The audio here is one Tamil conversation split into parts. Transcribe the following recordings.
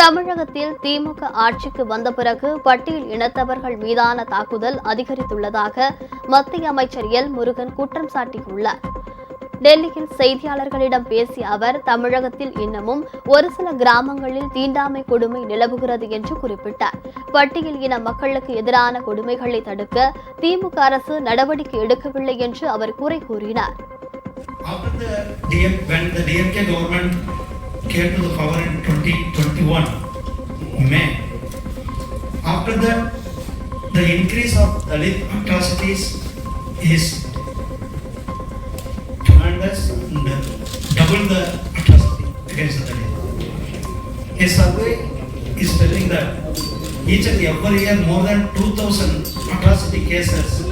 தமிழகத்தில் திமுக ஆட்சிக்கு வந்த பிறகு பட்டியல் இனத்தவர்கள் மீதான தாக்குதல் அதிகரித்துள்ளதாக மத்திய அமைச்சர் எல் முருகன் குற்றம் சாட்டியுள்ளார். டெல்லியில் செய்தியாளர்களிடம் பேசிய அவர் தமிழகத்தில் இன்னமும் ஒரு சில கிராமங்களில் தீண்டாமை கொடுமை நிலவுகிறது என்று குறிப்பிட்டார். பட்டியல் இன மக்களுக்கு எதிரான கொடுமைகளை தடுக்க திமுக அரசு நடவடிக்கை எடுக்கவில்லை என்று அவர் குறை கூறினார். Came to the power in 2021 May, after that, the increase of Dalit atrocities is tremendous double the atrocity against the Dalit. A survey is telling that each and every year more than 2000 atrocity cases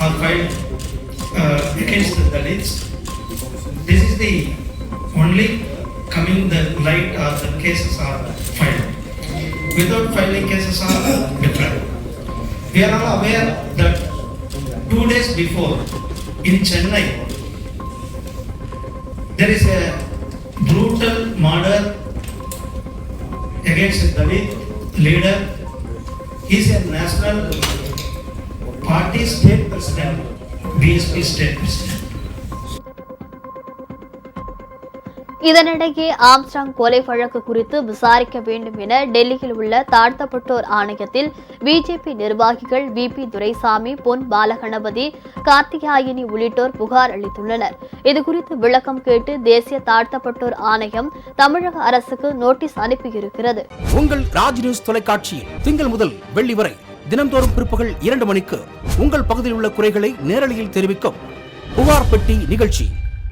are filed uh, against the Dalits. This is the only coming the light or uh, the cases are filed. Without filing cases are different. We are all aware that two days before in Chennai, there is a brutal murder against a Dalit leader. He is a national party state president, BSP state president. இதனிடையே ஆம்ஸ்டாங் கொலை வழக்கு குறித்து விசாரிக்க வேண்டும் என டெல்லியில் உள்ள தாழ்த்தப்பட்டோர் ஆணையத்தில் பிஜேபி நிர்வாகிகள் வி பி துரைசாமி பொன் பாலகணபதி கார்த்திகாயினி உள்ளிட்டோர் புகார் அளித்துள்ளனர். இதுகுறித்து விளக்கம் கேட்டு தேசிய தாழ்த்தப்பட்டோர் ஆணையம் தமிழக அரசுக்கு நோட்டீஸ் அனுப்பியிருக்கிறது. உங்கள் ராஜ் நியூஸ் தொலைக்காட்சியில் திங்கள் முதல் வெள்ளி வரை தினந்தோறும் பிற்பகல் இரண்டு மணிக்கு உங்கள் பகுதியில் உள்ள குறைகளை நேரலையில் தெரிவிக்கும் புகார் பெட்டி நிகழ்ச்சி.